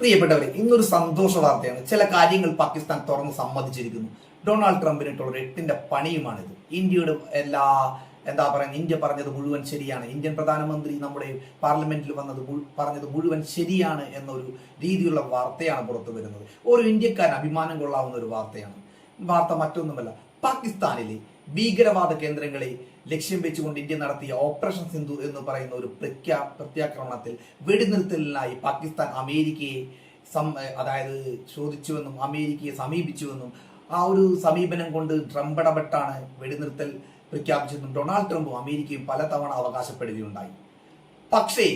പ്രിയപ്പെട്ടവരെ ഇന്നൊരു സന്തോഷ വാർത്തയാണ്. ചില കാര്യങ്ങൾ പാകിസ്ഥാൻ തുറന്ന് സമ്മതിച്ചിരിക്കുന്നു. ഡൊണാൾഡ് ട്രംപിനിട്ടുള്ള ഒരു എട്ടിന്റെ പണിയുമാണിത്. ഇന്ത്യയുടെ എല്ലാ എന്താ പറയുക ഇന്ത്യ പറഞ്ഞത് മുഴുവൻ ശരിയാണ്. ഇന്ത്യൻ പ്രധാനമന്ത്രി നമ്മുടെ പാർലമെന്റിൽ വന്നത് പറഞ്ഞത് മുഴുവൻ ശരിയാണ് എന്നൊരു രീതിയിലുള്ള വാർത്തയാണ് പുറത്തു വരുന്നത് ഓരോ ഇന്ത്യക്കാരൻ അഭിമാനം കൊള്ളാവുന്ന ഒരു വാർത്തയാണ്. വാർത്ത മറ്റൊന്നുമല്ല. പാകിസ്ഥാനിലെ ഭീകരവാദ കേന്ദ്രങ്ങളെ ലക്ഷ്യം വെച്ചുകൊണ്ട് ഇന്ത്യ നടത്തിയ ഓപ്പറേഷൻ സിന്ധു എന്ന് പറയുന്ന ഒരു പ്രഖ്യാ പ്രത്യാക്രമണത്തിൽ വെടിനിർത്തലിനായി പാകിസ്ഥാൻ അമേരിക്കയെ സം അതായത് ചോദിച്ചുവെന്നും അമേരിക്കയെ സമീപിച്ചുവെന്നും ആ ഒരു സമീപനം കൊണ്ട് ട്രംപ് ഇടപെട്ടാണ് വെടിനിർത്തൽ പ്രഖ്യാപിച്ചതെന്നും ഡൊണാൾഡ് ട്രംപും അമേരിക്കയും പലതവണ അവകാശപ്പെടുകയുണ്ടായി. പക്ഷേ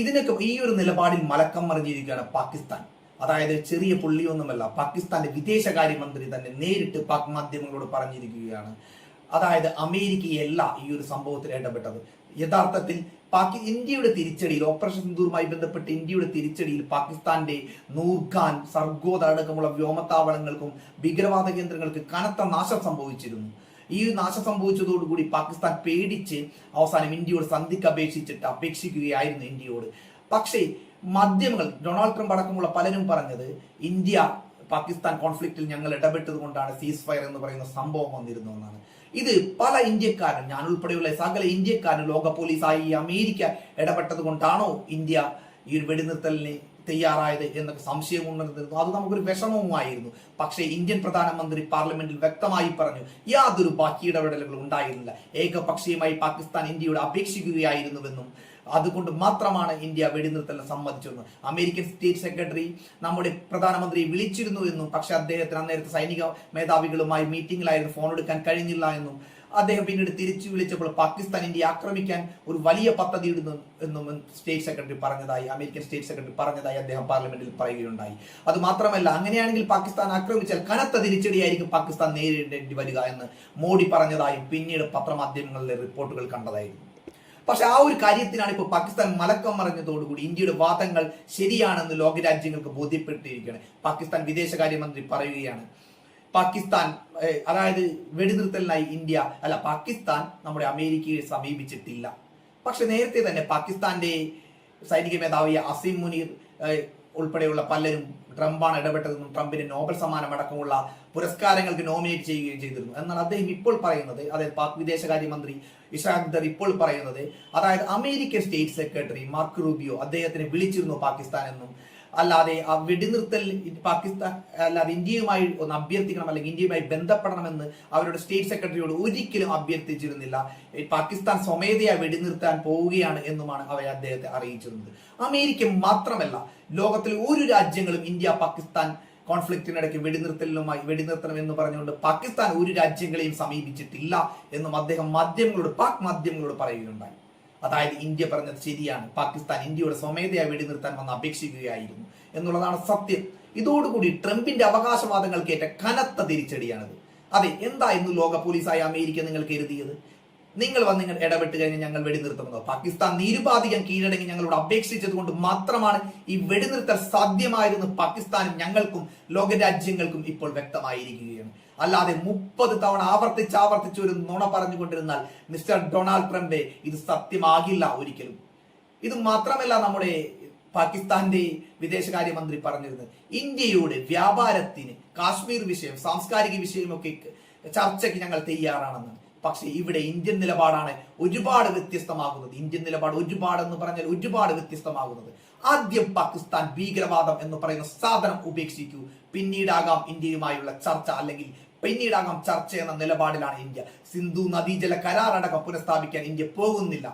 ഇതിനൊക്കെ ഈ ഒരു നിലപാടിൽ മലക്കം മറിഞ്ഞിരിക്കുകയാണ് പാകിസ്ഥാൻ. അതായത് ചെറിയ പുള്ളിയൊന്നുമല്ല പാകിസ്ഥാന്റെ വിദേശകാര്യമന്ത്രി തന്നെ നേരിട്ട് പാക് മാധ്യമങ്ങളോട് പറഞ്ഞിരിക്കുകയാണ്. അതായത് അമേരിക്കയല്ല ഈ ഒരു സംഭവത്തിൽ ഇടപെട്ടത്. യഥാർത്ഥത്തിൽ പാകി ഇന്ത്യയുടെ തിരിച്ചടിയിൽ ഓപ്പറേഷൻ സിന്ദൂറുമായി ബന്ധപ്പെട്ട് ഇന്ത്യയുടെ തിരിച്ചടിയിൽ പാകിസ്ഥാന്റെ നൂർഖാൻ സർഗോദ അടക്കമുള്ള വ്യോമത്താവളങ്ങൾക്കും ഭീകരവാദ കേന്ദ്രങ്ങൾക്ക് കനത്ത നാശം സംഭവിച്ചിരുന്നു. ഈ ഒരു നാശം സംഭവിച്ചതോടുകൂടി പാകിസ്ഥാൻ പേടിച്ച് അവസാനം ഇന്ത്യയോട് സന്ധിക്ക് അപേക്ഷിച്ചിട്ട് അപേക്ഷിക്കുകയായിരുന്നു ഇന്ത്യയോട്. പക്ഷേ മാധ്യമങ്ങൾ ഡൊണാൾഡ് ട്രംപ് അടക്കമുള്ള പലരും പറഞ്ഞത് ഇന്ത്യ പാകിസ്ഥാൻ കോൺഫ്ലിക്റ്റിൽ ഞങ്ങൾ ഇടപെട്ടത് കൊണ്ടാണ് സീസ് ഫയർ എന്ന് പറയുന്ന സംഭവം വന്നിരുന്നു എന്നാണ്. ഇത് പല ഇന്ത്യക്കാരും ഞാൻ ഉൾപ്പെടെയുള്ള സകല ഇന്ത്യക്കാരും ലോക പോലീസായി അമേരിക്ക ഇടപെട്ടത് കൊണ്ടാണോ ഇന്ത്യ ഈ ഒരു വെടിനിർത്തലിന് തയ്യാറായത് എന്നൊക്കെ സംശയം ഉണ്ടെന്നിരുന്നു അത് നമുക്കൊരു വിഷമവുമായിരുന്നു. പക്ഷേ ഇന്ത്യൻ പ്രധാനമന്ത്രി പാർലമെന്റിൽ വ്യക്തമായി പറഞ്ഞു യാതൊരു ബാക്കി ഇടപെടലുകളും ഉണ്ടായിരുന്നില്ല. ഏകപക്ഷീയമായി പാകിസ്ഥാൻ ഇന്ത്യയോട് അപേക്ഷിക്കുകയായിരുന്നുവെന്നും അതുകൊണ്ട് മാത്രമാണ് ഇന്ത്യ വെടിനിർത്തലിന് സമ്മതിച്ചതെന്ന് അമേരിക്കൻ സ്റ്റേറ്റ് സെക്രട്ടറി നമ്മുടെ പ്രധാനമന്ത്രി വിളിച്ചിരുന്നു എന്നും പക്ഷേ അദ്ദേഹത്തിന് അന്നേരത്തെ സൈനിക മേധാവികളുമായി മീറ്റിംഗിലായിരുന്നു ഫോൺ എടുക്കാൻ കഴിഞ്ഞില്ല എന്നും അദ്ദേഹം പിന്നീട് തിരിച്ചു വിളിച്ചപ്പോൾ പാകിസ്ഥാൻ ഇന്ത്യയെ ആക്രമിക്കാൻ ഒരു വലിയ പദ്ധതി ഇടുന്നു എന്നും സ്റ്റേറ്റ് സെക്രട്ടറി പറഞ്ഞതായി അമേരിക്കൻ സ്റ്റേറ്റ് സെക്രട്ടറി പറഞ്ഞതായി അദ്ദേഹം പാർലമെന്റിൽ പറയുകയുണ്ടായി. അത് മാത്രമല്ല അങ്ങനെയാണെങ്കിൽ പാകിസ്ഥാൻ ആക്രമിച്ചാൽ കനത്ത തിരിച്ചടിയായിരിക്കും പാകിസ്ഥാൻ നേരിടേണ്ടി വരിക എന്ന് മോഡി പറഞ്ഞതായും പിന്നീട് പത്രമാധ്യമങ്ങളിലെ റിപ്പോർട്ടുകൾ കണ്ടതായിരുന്നു. പക്ഷെ ആ ഒരു കാര്യത്തിനാണ് ഇപ്പോൾ പാകിസ്ഥാൻ മലക്കം മറിഞ്ഞതോടുകൂടി ഇന്ത്യയുടെ വാദങ്ങൾ ശരിയാണെന്ന് ലോകരാജ്യങ്ങൾക്ക് ബോധ്യപ്പെട്ടിരിക്കുകയാണ് പാകിസ്ഥാൻ വിദേശകാര്യമന്ത്രി പറയുകയാണ് പാകിസ്ഥാൻ അതായത് വെടിനിർത്തലിനായി ഇന്ത്യ അല്ല പാകിസ്ഥാൻ നമ്മുടെ അമേരിക്കയെ സമീപിച്ചിട്ടില്ല. പക്ഷെ നേരത്തെ തന്നെ പാകിസ്ഥാന്റെ സൈനിക മേധാവിയ അസിം മുനീർ ഉൾപ്പെടെയുള്ള പലരും ട്രംപാണ് ഇടപെട്ടതെന്നും ട്രംപിന് നോബൽ സമ്മാനം അടക്കമുള്ള പുരസ്കാരങ്ങൾക്ക് നോമിനേറ്റ് ചെയ്യുകയും ചെയ്തിരുന്നു. എന്നാൽ അദ്ദേഹം ഇപ്പോൾ പറയുന്നത്. അതായത് പാക് വിദേശകാര്യമന്ത്രി ഇഷാഖ് ദർ ഇപ്പോൾ പറയുന്നത്. അതായത് American state secretary Mark Rubio അദ്ദേഹത്തിനെ വിളിച്ചിരുന്നു പാകിസ്ഥാൻ എന്നും അല്ലാതെ ആ വെടിനിർത്തൽ പാകിസ്ഥാൻ അല്ലാതെ ഇന്ത്യയുമായി ഒന്ന് അഭ്യർത്ഥിക്കണം അല്ലെങ്കിൽ ഇന്ത്യയുമായി ബന്ധപ്പെടണമെന്ന് അവരുടെ സ്റ്റേറ്റ് സെക്രട്ടറിയോട് ഒരിക്കലും അഭ്യർത്ഥിച്ചിരുന്നില്ല. പാകിസ്ഥാൻ സ്വമേധയാ വെടിനിർത്താൻ പോവുകയാണ് എന്നുമാണ് അവരെ അദ്ദേഹത്തെ അറിയിച്ചിരുന്നത്. അമേരിക്ക മാത്രമല്ല ലോകത്തിലെ ഒരു രാജ്യങ്ങളും ഇന്ത്യ പാകിസ്ഥാൻ കോൺഫ്ലിക്റ്റിനിടയ്ക്ക് വെടിനിർത്തലുമായി വെടിനിർത്തണം എന്ന് പറഞ്ഞുകൊണ്ട് പാകിസ്ഥാൻ ഒരു രാജ്യങ്ങളെയും സമീപിച്ചിട്ടില്ല എന്നും അദ്ദേഹം മാധ്യമങ്ങളോട് പാക് മാധ്യമങ്ങളോട് പറയുകയുണ്ടായി. അതായത് ഇന്ത്യ പറഞ്ഞത് ശരിയാണ്. പാകിസ്ഥാൻ ഇന്ത്യയുടെ സ്വമേധയാ വെടിനിർത്താൻ വന്ന് അപേക്ഷിക്കുകയായിരുന്നു എന്നുള്ളതാണ് സത്യം. ഇതോടുകൂടി ട്രംപിന്റെ അവകാശവാദങ്ങൾക്കേറ്റ കനത്ത തിരിച്ചടിയാണത്. അതെ എന്തായിരുന്നു ലോക പോലീസായ അമേരിക്ക നിങ്ങൾ കരുതിയത്? നിങ്ങൾ വന്ന് നിങ്ങൾ ഇടപെട്ട് കഴിഞ്ഞ് ഞങ്ങൾ വെടിനിർത്തുന്നത് പാകിസ്ഥാൻ നിരുപാധികം കീഴടങ്ങി ഞങ്ങളോട് അപേക്ഷിച്ചത് കൊണ്ട് മാത്രമാണ് ഈ വെടിനിർത്തൽ സാധ്യമായിരുന്നു പാകിസ്ഥാനും ഞങ്ങൾക്കും ലോകരാജ്യങ്ങൾക്കും ഇപ്പോൾ വ്യക്തമായിരിക്കുകയാണ്. അല്ലാതെ മുപ്പത് തവണ ആവർത്തിച്ച് ആവർത്തിച്ച് ഒരു നുണ പറഞ്ഞുകൊണ്ടിരുന്നാൽ മിസ്റ്റർ ഡൊണാൾഡ് ട്രംപെ ഇത് സത്യമാകില്ല ഒരിക്കലും. ഇത് മാത്രമല്ല നമ്മുടെ പാകിസ്ഥാന്റെ വിദേശകാര്യമന്ത്രി പറഞ്ഞിരുന്നത്. ഇന്ത്യയുടെ വ്യാപാരത്തിന് കാശ്മീർ വിഷയം സാംസ്കാരിക വിഷയമൊക്കെ ചർച്ചയ്ക്ക് ഞങ്ങൾ തയ്യാറാണെന്ന്. പക്ഷേ ഇവിടെ ഇന്ത്യൻ നിലപാടാണ് ഒരുപാട് വ്യത്യസ്തമാകുന്നത്. ഇന്ത്യൻ നിലപാട് ഒരുപാട് എന്ന് പറഞ്ഞാൽ ഒരുപാട് വ്യത്യസ്തമാകുന്നത്. ആദ്യം പാകിസ്ഥാൻ ഭീകരവാദം എന്ന് പറയുന്ന സാധനം ഉപേക്ഷിക്കൂ. പിന്നീടാകാം ഇന്ത്യയുമായുള്ള ചർച്ച അല്ലെങ്കിൽ പിന്നീടാകാം ചർച്ച ചെയ്യുന്ന നിലപാടിലാണ് ഇന്ത്യ. സിന്ധു നദീജല കരാറടക്കം പുനഃസ്ഥാപിക്കാൻ ഇന്ത്യ പോകുന്നില്ല.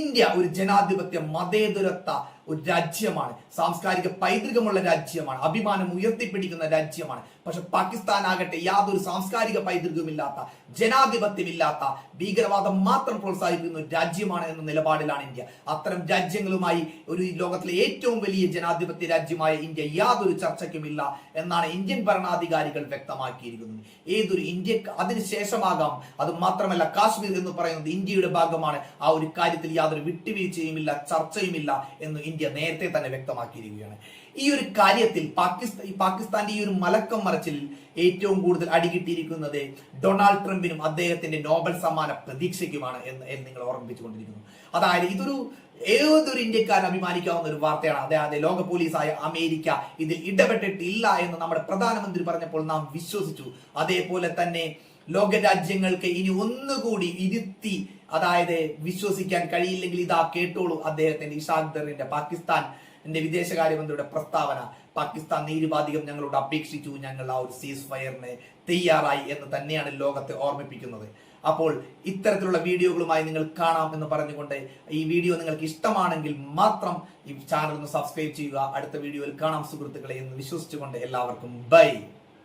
ഇന്ത്യ ഒരു ജനാധിപത്യ മതേതരത്വ ഒരു രാജ്യമാണ്. സാംസ്കാരിക പൈതൃകമുള്ള രാജ്യമാണ്. അഭിമാനം ഉയർത്തിപ്പിടിക്കുന്ന രാജ്യമാണ്. പക്ഷെ പാകിസ്ഥാൻ ആകട്ടെ യാതൊരു സാംസ്കാരിക പൈതൃകമില്ലാത്ത ജനാധിപത്യമില്ലാത്ത ഭീകരവാദം മാത്രം പ്രോത്സാഹിപ്പിക്കുന്ന ഒരു രാജ്യമാണ് എന്ന നിലപാടിലാണ് ഇന്ത്യ. അത്തരം രാജ്യങ്ങളുമായി ഒരു ലോകത്തിലെ ഏറ്റവും വലിയ ജനാധിപത്യ രാജ്യമായ ഇന്ത്യ യാതൊരു ചർച്ചയ്ക്കുമില്ല എന്നാണ് ഇന്ത്യൻ ഭരണാധികാരികൾ വ്യക്തമാക്കിയിരിക്കുന്നത്. ഏതൊരു ഇന്ത്യ അതിനുശേഷമാകാം അത് മാത്രമല്ല കാശ്മീർ എന്ന് പറയുന്നത് ഇന്ത്യയുടെ ഭാഗമാണ്. ആ ഒരു കാര്യത്തിൽ യാതൊരു വിട്ടുവീഴ്ചയുമില്ല ചർച്ചയുമില്ല എന്ന് ഇന്ത്യ നേരത്തെ തന്നെ വ്യക്തമാക്കിയിരിക്കുകയാണ്. ഈ ഒരു കാര്യത്തിൽ പാകിസ്ഥാൻ പാകിസ്ഥാന്റെ ഈ ഒരു മലക്കം മറച്ചിലിൽ ഏറ്റവും കൂടുതൽ അടികിട്ടിയിരിക്കുന്നത് ഡൊണാൾഡ് ട്രംപിനും അദ്ദേഹത്തിന്റെ നോബൽ സമ്മാന പ്രതീക്ഷയ്ക്കുമാണ് എന്ന് നിങ്ങൾ ഓർമ്മിപ്പിച്ചുകൊണ്ടിരിക്കുന്നു. അതായത് ഇതൊരു ഏതൊരു ഇന്ത്യക്കാരൻ അഭിമാനിക്കാവുന്ന ഒരു വാർത്തയാണ്. അതായത് അതെ ലോക പോലീസായ അമേരിക്ക ഇതിൽ ഇടപെട്ടിട്ടില്ല എന്ന് നമ്മുടെ പ്രധാനമന്ത്രി പറഞ്ഞപ്പോൾ നാം വിശ്വസിച്ചു. അതേപോലെ തന്നെ ലോക രാജ്യങ്ങൾക്ക് ഇനി ഒന്നുകൂടി ഇരുത്തി അതായത് വിശ്വസിക്കാൻ കഴിയില്ലെങ്കിൽ ഇതാ കേട്ടോളൂ അദ്ദേഹത്തിന്റെ ഇഷാഖ് ദറിന്റെ പാകിസ്ഥാൻ എന്റെ വിദേശകാര്യമന്ത്രിയുടെ പ്രസ്താവന. പാകിസ്ഥാൻ നിരുപാധികം ഞങ്ങളോട് അപേക്ഷിച്ചു ഞങ്ങൾ ആ ഒരു സീസ് ഫയറിന് തയ്യാറായി എന്ന് തന്നെയാണ് ലോകത്തെ ഓർമ്മിപ്പിക്കുന്നത്. അപ്പോൾ ഇത്തരത്തിലുള്ള വീഡിയോകളുമായി നിങ്ങൾ കാണാം എന്ന് പറഞ്ഞുകൊണ്ട് ഈ വീഡിയോ നിങ്ങൾക്ക് ഇഷ്ടമാണെങ്കിൽ മാത്രം ഈ ചാനൽ ഒന്ന് സബ്സ്ക്രൈബ് ചെയ്യുക. അടുത്ത വീഡിയോയിൽ കാണാം സുഹൃത്തുക്കളെ എന്ന് വിശ്വസിച്ചുകൊണ്ട് എല്ലാവർക്കും ബൈ.